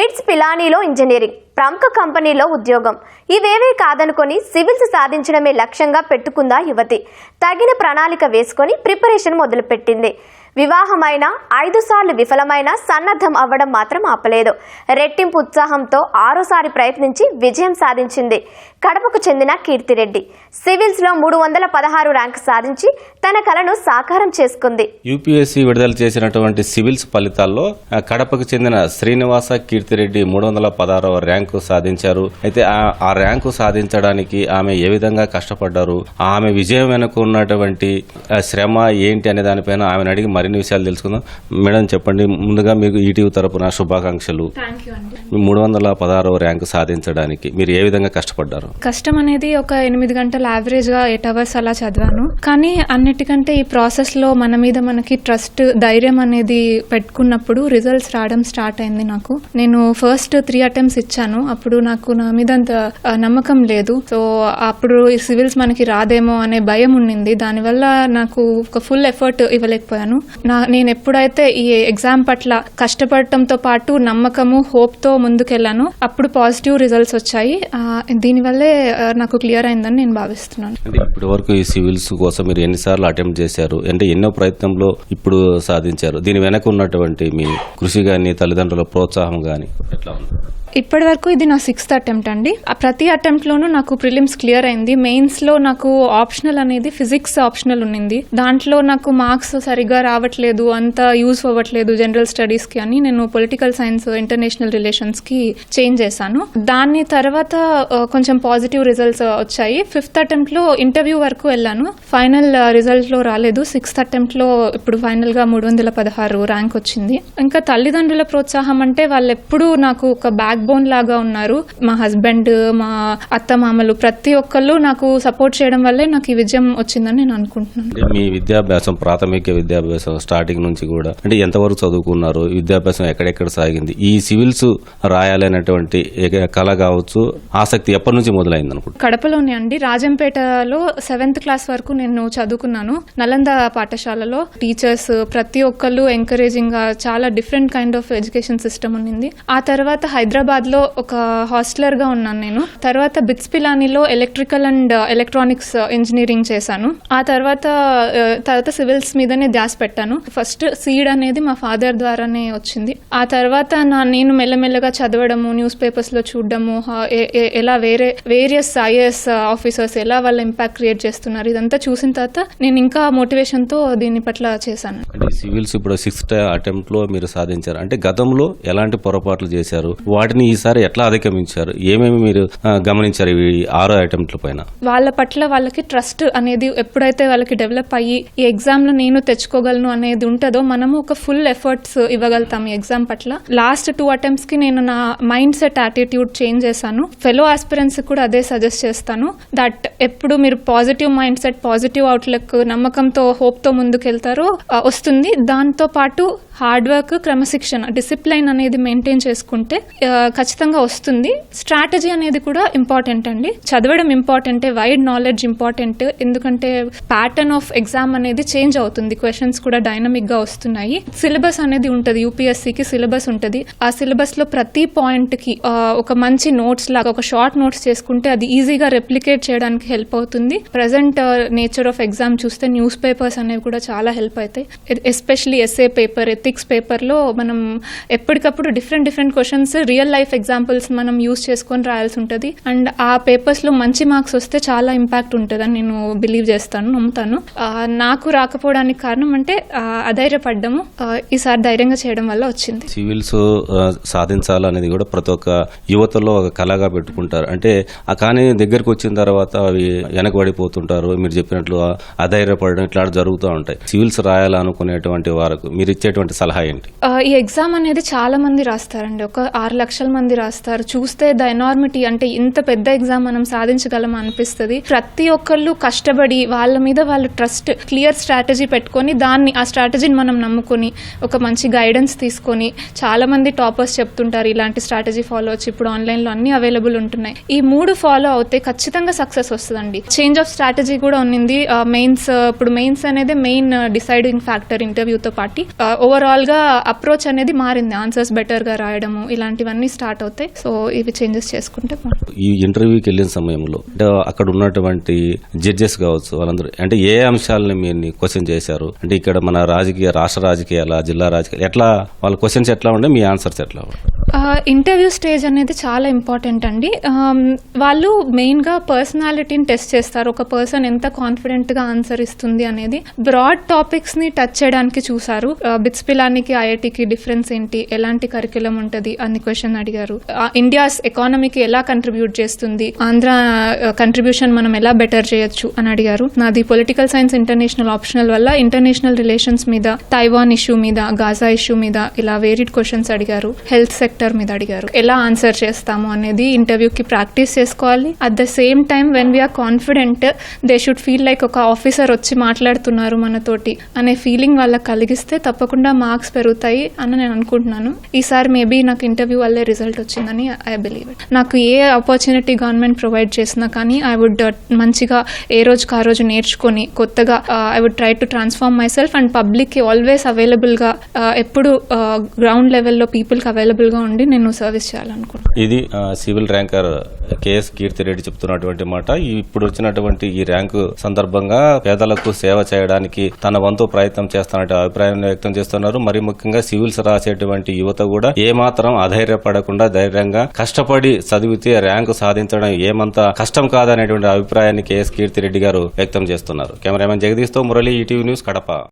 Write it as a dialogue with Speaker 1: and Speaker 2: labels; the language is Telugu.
Speaker 1: బిడ్స్ పిలానీలో ఇంజనీరింగ్ ప్రముఖ కంపెనీలో ఉద్యోగం. ఇవేవే కాదనుకొని సివిల్స్ సాధించడమే లక్ష్యంగా పెట్టుకుందా యువతి. తగిన ప్రణాళిక వేసుకొని ప్రిపరేషన్ మొదలుపెట్టింది. వివాహమైన ఐదు సార్లు విఫలమైన సన్నద్ధం అవ్వడం మాత్రం ఆపలేదు. రెట్టింపు ఉత్సాహంతో ఆరోసారి ప్రయత్నించి విజయం సాధించింది. కడపకు చెందిన కీర్తిరెడ్డి. సివిల్స్లో మూడు వందల పదహారు ర్యాంకు సాధించి తన కలను సాకారం చేసుకుంది.
Speaker 2: యూపీఎస్సీ విడుదల చేసినటువంటి సివిల్స్ ఫలితాల్లో కడపకు చెందిన శ్రీనివాస కీర్తిరెడ్డి మూడు వందల పదహారవ ర్యాంకు సాధించారు. అయితే ఆ- ర్యాంకు సాధించడానికి ఆమె ఏ విధంగా కష్టపడ్డారు? ఆమె విజయం వెనుక ఉన్నటువంటి శ్రమ ఏంటి అనే దానిపైన ఆమెను అడిగి మరిన్ని విషయాలు తెలుసుకుందాం. మేడం చెప్పండి. ముందుగా మీకు ఈటీవీ తరపున శుభాకాంక్షలు. మూడు వందల పదహారవ ర్యాంకు సాధించడానికి మీరు ఏ విధంగా కష్టపడ్డారు?
Speaker 3: కష్టం అనేది ఒక ఎనిమిది గంటల యావరేజ్గా ఎయిట్ అవర్స్ అలా చదివాను. కానీ అన్నిటికంటే ఈ ప్రాసెస్లో మన మీద మనకి ట్రస్ట్ ధైర్యం అనేది పెట్టుకున్నప్పుడు రిజల్ట్స్ రావడం స్టార్ట్ అయింది నాకు. నేను ఫస్ట్ త్రీ అటెంప్ట్స్ ఇచ్చాను. అప్పుడు నాకు నా మీద అంత నమ్మకం లేదు. సో అప్పుడు ఈ సివిల్స్ మనకి రాదేమో అనే భయం ఉండింది. దానివల్ల నాకు ఒక ఫుల్ ఎఫర్ట్ ఇవ్వలేకపోయాను. నా నేను ఎప్పుడైతే ఈ ఎగ్జామ్ పట్ల కష్టపడటంతో పాటు నమ్మకము హోప్తో ముందుకెళ్ళాను అప్పుడు పాజిటివ్ రిజల్ట్స్ వచ్చాయి. దీనివల్లే నాకు క్లియర్ అయిందని నేను భావిస్తున్నాను.
Speaker 2: ఇప్పటి వరకు ఈ సివిల్స్ కోసం మీరు ఎన్నిసార్లు అటెంప్ట్ చేశారు. అంటే ఎన్నో ప్రయత్నంలో ఇప్పుడు సాధించారు. దీని వెనక ఉన్నటువంటి మీ కృషి కానీ తల్లిదండ్రుల ప్రోత్సాహం కానీ ఎట్లా ఉంది?
Speaker 3: ఇప్పటి వరకు ఇది నా సిక్స్త్ అటెంప్ట్ అండి. ప్రతి అటెంప్ట్ లోనూ నాకు ప్రిలిమ్స్ క్లియర్ అయింది. మెయిన్స్లో నాకు ఆప్షనల్ అనేది ఫిజిక్స్ ఆప్షనల్ ఉన్నింది. దాంట్లో నాకు మార్క్స్ సరిగ్గా రావట్లేదు అంత యూజ్ అవ్వట్లేదు జనరల్ స్టడీస్కి అని నేను పొలిటికల్ సైన్స్ ఇంటర్నేషనల్ రిలేషన్స్కి చేంజ్ చేశాను. దాని తర్వాత కొంచెం పాజిటివ్ రిజల్ట్స్ వచ్చాయి. ఫిఫ్త్ అటెంప్ట్లో ఇంటర్వ్యూ వరకు వెళ్ళాను. ఫైనల్ రిజల్ట్లో రాలేదు. సిక్స్త్ అటెంప్ట్లో ఇప్పుడు ఫైనల్గా మూడు వందల పదహారు ర్యాంక్ వచ్చింది. ఇంకా తల్లిదండ్రుల ప్రోత్సాహం అంటే వాళ్ళు ఎప్పుడూ నాకు ఒక బ్యాక్ బోన్ లాగా ఉన్నారు. మా హస్బెండ్ మా అత్త మామలు ప్రతి ఒక్కళ్ళు నాకు సపోర్ట్ చేయడం వల్లే నాకు ఈ విజయం వచ్చిందని నేను అనుకుంటున్నాను.
Speaker 2: మీ విద్యాభ్యాసం ప్రాథమిక విద్యాభ్యాసం స్టార్టింగ్ నుంచి కూడా అంటే ఎంతవరకు చదువుకున్నారు విద్యాభ్యాసం ఎక్కడెక్కడ సాగింది ఈ సివిల్స్ రాయాలనేటువంటి కళ కావచ్చు ఆసక్తి ఎప్పటి నుంచి మొదలైంది అనుకుంటా
Speaker 3: కడపలోనే అండి. రాజంపేటలో సెవెంత్ క్లాస్ వరకు నేను చదువుకున్నాను. నలంద పాఠశాలలో టీచర్స్ ప్రతి ఒక్కళ్ళు ఎంకరేజింగ్గా చాలా different kind of education system ఉన్నింది. ఆ తర్వాత హైదరాబాద్ లో ఒక హాస్టలర్గా ఉన్నాను నేను. తర్వాత బిట్స్ పిలానీలో electrical and uh, electronics uh, engineering చేశాను. ఆ తర్వాత uh, తర్వాత సివిల్స్ మీదనే ధ్యాస పెట్టాను. ఫస్ట్ సీడ్ అనేది మా ఫాదర్ ద్వారానే వచ్చింది. ఆ తర్వాత నా నేను మెల్లమెల్లగా చదవడము న్యూస్ పేపర్స్లో చూడడము ఎలా వేరే వేరియస్ ఐఏఎస్ ఆఫీసర్స్ ఎలా వాళ్ళ ఇంపాక్ట్ క్రియేట్ చేస్తున్నారు ఇదంతా చూసిన తర్వాత నేను ఇంకా మోటివేషన్తో దీని పట్ల చేశాను.
Speaker 2: సివిల్స్ ఇప్పుడు సిక్స్త్ అటెంప్ట్లో మీరు సాధించారు. అంటే గతంలో ఎలాంటి పొరపాట్లు చేశారు? వాటిని ఈసారి ఎట్లా అధిగమించారు? ఏమేమి మీరు గమనించారు ఈ ఆరో అటెంప్ట్ల పైన?
Speaker 3: వాళ్ళ పట్ల వాళ్ళకి ట్రస్ట్ అనేది ఎప్పుడైతే వాళ్ళకి డెవలప్ అయ్యి ఈ ఎగ్జామ్లో నేను తెచ్చుకోగలను అనేది ఉంటుందో మనము ఒక ఫుల్ ఎఫర్ట్స్ ఇవ్వగలుగుతాం ఈ ఎగ్జామ్ పట్ల. లాస్ట్ టూ అటెంప్ట్స్కి నేను నా మైండ్ సెట్ యాటిట్యూడ్ చేంజ్ చేశాను. ఫెలో ఆస్పిరెంట్స్ కూడా అదే సజెస్ట్ చేస్తాను. దట్ ఎప్పుడు మీరు positive mind set positive outlook నమ్మకంతో హోప్తో ముందుకెళ్తారో వస్తుంది. దాంతో పాటు హార్డ్ వర్క్ క్రమశిక్షణ డిసిప్లైన్ అనేది మెయింటైన్ చేసుకుంటే ఖచ్చితంగా వస్తుంది. స్ట్రాటజీ అనేది కూడా ఇంపార్టెంట్ అండి. చదవడం ఇంపార్టెంటే వైడ్ నాలెడ్జ్ ఇంపార్టెంట్. ఎందుకంటే ప్యాటర్న్ ఆఫ్ ఎగ్జామ్ అనేది చేంజ్ అవుతుంది. క్వశ్చన్స్ కూడా డైనమిక్గా వస్తున్నాయి. సిలబస్ అనేది ఉంటుంది. యూపీఎస్సీకి సిలబస్ ఉంటుంది. ఆ సిలబస్లో ప్రతి పాయింట్కి ఒక మంచి నోట్స్ లాగా ఒక షార్ట్ నోట్స్ చేసుకుంటే అది ఈజీగా రెప్లికేట్ చేయడానికి హెల్ప్ అవుతుంది. ప్రజెంట్ నేచర్ ఆఫ్ ఎగ్జామ్ చూస్తే న్యూస్ పేపర్స్ అనేవి కూడా చాలా హెల్ప్ అవుతాయి. Especially essay paper ethics paper పేపర్లో మనం ఎప్పటికప్పుడు different different questions real life examples మనం యూస్ చేసుకొని రాయాల్సి ఉంటుంది. అండ్ ఆ పేపర్స్లో మంచి మార్క్స్ వస్తే చాలా ఇంపాక్ట్ ఉంటుందని నేను బిలీవ్ చేస్తాను నమ్ముతాను. నాకు రాకపోవడానికి కారణం అంటే అధైర్యపడ్డము ఈసారి ధైర్యంగా చేయడం వల్ల వచ్చింది.
Speaker 2: సివిల్స్ సాధించాలనేది కూడా ప్రతి ఒక్క యువతలో ఒక కళగా పెట్టుకుంటారు. అంటే ఆ కానీ దగ్గరకు వచ్చిన తర్వాత అవి వెనకబడిపోతుంటారు మీరు చెప్పినట్లు అధైర్యపడడం ఇట్లా జరుగుతూ ఉంటాయి. సివిల్స్ రాయాలనుకునేటువంటి వారికి మీరు ఇచ్చేటువంటి సలహా ఏంటి?
Speaker 3: ఈ ఎగ్జామ్ అనేది చాలా మంది రాస్తారండి. ఒక ఆరు లక్షల మంది రాస్తారు. చూస్తే ద ఎనార్మిటీ అంటే ఇంత పెద్ద ఎగ్జామ్ మనం సాధించగలం అనిపిస్తుంది. ప్రతి ఒక్కళ్ళు కష్టపడి వాళ్ళ మీద వాళ్ళు ట్రస్ట్ క్లియర్ స్ట్రాటజీ పెట్టుకొని దాన్ని ఆ స్ట్రాటజీని మనం నమ్ముకొని ఒక మంచి గైడెన్స్ తీసుకొని చాలా మంది టాపర్స్ చెప్తుంటారు ఇలాంటి స్ట్రాటజీ ఫాలో వచ్చి ఇప్పుడు ఆన్లైన్లో అన్ని అవైలబుల్ ఉంటున్నాయి. ఈ మూడు ఫాలో అవుతే ఖచ్చితంగా సక్సెస్ వస్తుందండి. చేంజ్ ఆఫ్ స్ట్రాటజీ కూడా ఉన్నింది. మెయిన్స్ ఇప్పుడు మెయిన్స్ అనేది మెయిన్ డిసైడింగ్ ఫ్యాక్టర్ ఇంటర్వ్యూతో పాటు. ఓవర్ ఓవరాల్గా అప్రోచ్ అనేది మారింది. ఆన్సర్స్ బెటర్గా రాయడము ఇలాంటివన్నీ స్టార్ట్ అవుతాయి. సో ఇవి చేంజెస్ చేసుకుంటే.
Speaker 2: ఈ ఇంటర్వ్యూకి వెళ్ళిన సమయంలో అంటే అక్కడ ఉన్నటువంటి జడ్జెస్ కావచ్చు వాళ్ళందరూ అంటే ఏ అంశాలని మీరు క్వశ్చన్ చేశారు? అంటే ఇక్కడ మన రాజకీయ రాష్ట్ర రాజకీయాల జిల్లా రాజకీయాలు ఎట్లా వాళ్ళ క్వశ్చన్స్ ఎట్లా ఉండే మీ ఆన్సర్స్ ఎట్లా ఉండే
Speaker 3: ఇంటర్వ్యూ స్టేజ్ అనేది చాలా ఇంపార్టెంట్ అండి. వాళ్ళు మెయిన్గా పర్సనాలిటీని టెస్ట్ చేస్తారు. ఒక పర్సన్ ఎంత కాన్ఫిడెంట్గా ఆన్సర్ ఇస్తుంది అనేది. బ్రాడ్ టాపిక్స్ని టచ్ చేయడానికి చూసారు బిట్స్ పిలానికి ఐఐటికి డిఫరెన్స్ ఏంటి? ఎలాంటి కరికులం ఉంటుంది? అన్ని క్వశ్చన్ అడిగారు. ఇండియాస్ ఎకానమీకి ఎలా కంట్రిబ్యూట్ చేస్తుంది? ఆంధ్ర కంట్రిబ్యూషన్ మనం ఎలా బెటర్ చేయొచ్చు? అని అడిగారు. నాది పొలిటికల్ సైన్స్ ఇంటర్నేషనల్ ఆప్షనల్ వల్ల ఇంటర్నేషనల్ రిలేషన్స్ మీద తైవాన్ ఇష్యూ మీద గాజా ఇష్యూ మీద ఇలా వేరిడ్ క్వశ్చన్స్ అడిగారు. హెల్త్ సెక్టర్ మీద అడిగారు. ఎలా ఆన్సర్ చేస్తాము అనేది ఇంటర్వ్యూకి ప్రాక్టీస్ చేసుకోవాలి. At the same time when we are confident they should feel like ఒక ఆఫీసర్ వచ్చి మాట్లాడుతున్నారు మనతోటి అనే ఫీలింగ్ వాళ్ళకి కలిగిస్తే తప్పకుండా మార్క్స్ పెరుగుతాయి అని నేను అనుకుంటున్నాను. ఈసారి మేబీ నాకు ఇంటర్వ్యూ వల్లే రిజల్ట్ వచ్చిందని ఐ బిలీవ్ ఇట్ నాకు ఏ ఆపర్చునిటీ గవర్నమెంట్ ప్రొవైడ్ చేసినా కానీ ఐ వుడ్ uh, మంచిగా ఏ రోజుకి ఆ రోజు నేర్చుకొని కొత్తగా I would try to transform myself and పబ్లిక్కి ఆల్వేస్ అవైలబుల్గా ఎప్పుడు గ్రౌండ్ లెవెల్లో పీపుల్కి అవైలబుల్గా ఉండి నేను సర్వీస్ చేయాలనుకుంటున్నాను.
Speaker 2: ఇది uh, civil ranker KS Keerthi Reddy చెప్తున్నటువంటి మాట. ఇప్పుడు వచ్చినటువంటి ఈ ర్యాంకు సందర్భంగా పేదలకు సేవ చేయడానికి తన వంతు ప్రయత్నం చేస్తున్నట్టు అభిప్రాయాన్ని వ్యక్తం చేస్తున్నారు. మరి ముఖ్యంగా సివిల్స్ రాసేటువంటి యువత కూడా ఏమాత్రం అధైర్యపడకుండా ధైర్యంగా కష్టపడి చదివితే ర్యాంకు సాధించడం ఏమంత కష్టం కాదనేటువంటి అభిప్రాయాన్ని కేఎస్ కీర్తిరెడ్డి గారు వ్యక్తం చేస్తున్నారు. కెమెరామెన్ జగదీష్తో మురళి ఈటీవీ న్యూస్ కడప.